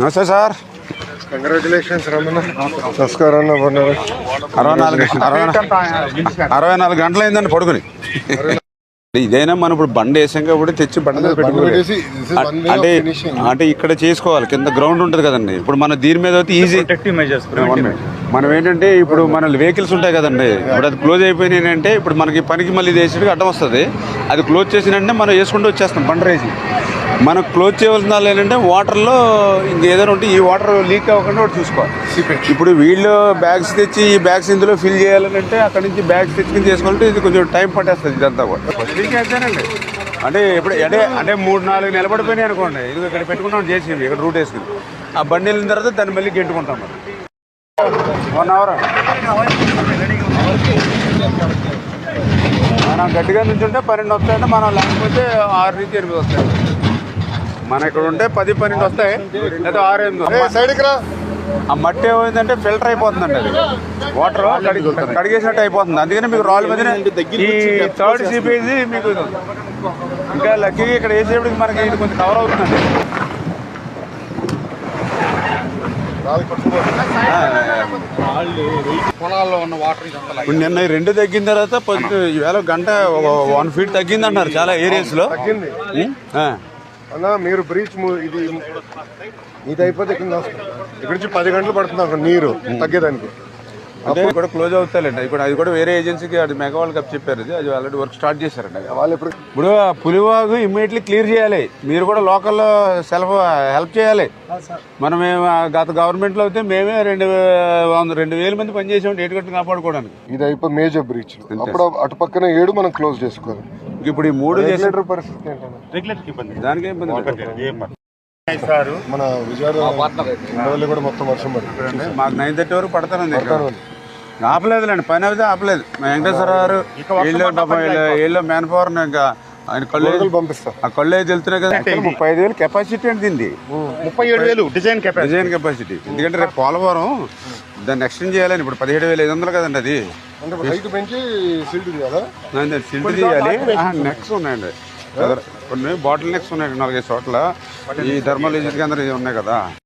నమస్తే sir. Congratulations Ramana. నమస్కారం అన్న బాగున్నారు? అరవై నాలుగు అరవై అరవై నాలుగు గంటలు అయిందండి పడుకుని. ఇదైనా మనం ఇప్పుడు బండి వేసాం కాబట్టి తెచ్చి బండి మీద పెట్టుకోవాలి. అంటే. అంటే ఇక్కడ చేసుకోవాలి కింద గ్రౌండ్ ఉంటుంది కదండి. ఇప్పుడు మన దీని మీద అయితే ఈజీ మనం ఏంటంటే ఇప్పుడు మన వెహికల్స్ ఉంటాయి కదండి. ఇప్పుడు అది క్లోజ్ అయిపోయినాయి అంటే ఇప్పుడు మనకి పనికి మళ్ళీ చేసేటికి అడ్డం వస్తుంది. అది క్లోజ్ చేసినంటే మనం వేసుకుంటూ వచ్చేస్తాం బండి రేసి. మనం క్లోజ్ చేయవలసిన వాళ్ళు ఏంటంటే వాటర్లో ఇంకేదైనా ఉంటే ఈ వాటర్ లీక్ అవ్వకుండా ఒకటి చూసుకోవాలి. ఇప్పుడు వీళ్ళు బ్యాగ్స్ తెచ్చి ఈ బ్యాగ్స్ ఇందులో ఫిల్ చేయాలంటే అక్కడ నుంచి బ్యాగ్స్ తెచ్చుకుని చేసుకోవాలంటే ఇది కొంచెం టైం పట్టేస్తుంది ఇదంతా కూడా. అంటే ఇప్పుడు అంటే అంటే మూడు నాలుగు నిలబడిపోయినాయి అనుకోండి. ఇది ఇక్కడ పెట్టుకుంటాం చేసి ఇక్కడ రూట్ వేసుకుని ఆ బండి వెళ్ళిన తర్వాత దాన్ని మళ్ళీ గెంటుకుంటాం మరి వన్ అవర్ మనం గట్టిగా నుంచుంటే పన్నెండు వస్తాయంటే మనం లేకపోతే ఆరు నుంచి ఎనిమిది వస్తాయి. మన ఇక్కడ ఉంటే పది పన్నెండు వస్తాయి. లేదా ఆరు ఎనిమిది. సైడ్కి రా. ఆ మట్టి ఏమైందంటే ఫిల్టర్ అయిపోతుందండి అది. వాటర్ కడిగేసినట్టు అయిపోతుంది. అందుకని మీకు రాళ్ళ మధ్యన ఈ థర్డ్ సిపేజీ మీకు. ఇంకా లక్కీగా ఇక్కడ వేసేప్పటికి మనకి ఇది కొంచెం కవర్ అవుతుందండి. ఇప్పుడు నిన్న రెండు తగ్గిన తర్వాత పొద్దు ఈవేళ గంట వన్ ఫీట్ తగ్గింది అంటారు చాలా ఏరియాస్లో. తగ్గింది. అన్న మీరు బ్రీచ్ ఇది ఇది అయిపోతే కింద. ఇక్కడ నుంచి పది గంటలు పడుతుంది అక్కడ నీరు తగ్గేదానికి. అంటే కూడా క్లోజ్ అవుతాయండి అది కూడా అది కూడా వేరే ఏజెన్సీకి అది మెగా వాళ్ళకి అప్ చెప్పారు అది అది ఆల్రెడీ వర్క్ స్టార్ట్ చేశారండి అది. వాళ్ళు ఇప్పుడు ఇప్పుడు పులివాగు ఇమ్మీడియట్లీ క్లియర్ చేయాలి. మీరు కూడా లోకల్లో సెల్ఫ్ హెల్ప్ చేయాలి. మనం ఏం, ఆ గత గవర్నమెంట్లో అయితే మేమే రెండు రెండు వేల మంది పనిచేసాం ఏటు కట్టు కాపాడుకోవడానికి. ఇది అయిపోయి మేజర్ బ్రీచ్. అప్పుడు అటు పక్కన ఏడు మనం క్లోజ్ చేసుకోవాలి. ఇప్పుడు ఈ మూడు రెగ్యులేటర్ పరిస్థితి దానికి ఇబ్బంది. సారు. మన విజయవాడ కూడా మొత్తం వర్షం పడుతుంది మాకు నైన్ థర్టీ వరకు పడతానండి. ఆపలేదులేండి పని అయితే ఆపలేదు. మా వెంకటేశ్వర గారు వీళ్ళు వీళ్ళు మ్యాన్ పవర్ ఇంకా ఆయన కళ్ళు గొడుగులు పంపిస్తా ఆ కళ్ళు అయితే వెళ్తున్నాయి కదా. ముప్పై ఐదు వేలు కెపాసిటీ అంటే దీన్ని ముప్పై ఏడు వేలు డిజైన్ కెపాసిటీ డిజైన్ కెపాసిటీ ఎందుకంటే రేపు పోలవరం దాన్ని ఎక్స్టెండ్ చేయాలని ఇప్పుడు పదిహేడు వేల ఐదు వందలు కదండి అది. సిల్ట్ చేయాలి నెక్స్ ఉన్నాయండి. కొన్ని బాటిల్ నెక్స్ ఉన్నాయి నాలుగైదు చోట్ల. ఈ కేంద్రం ఇవి ఉన్నాయి కదా.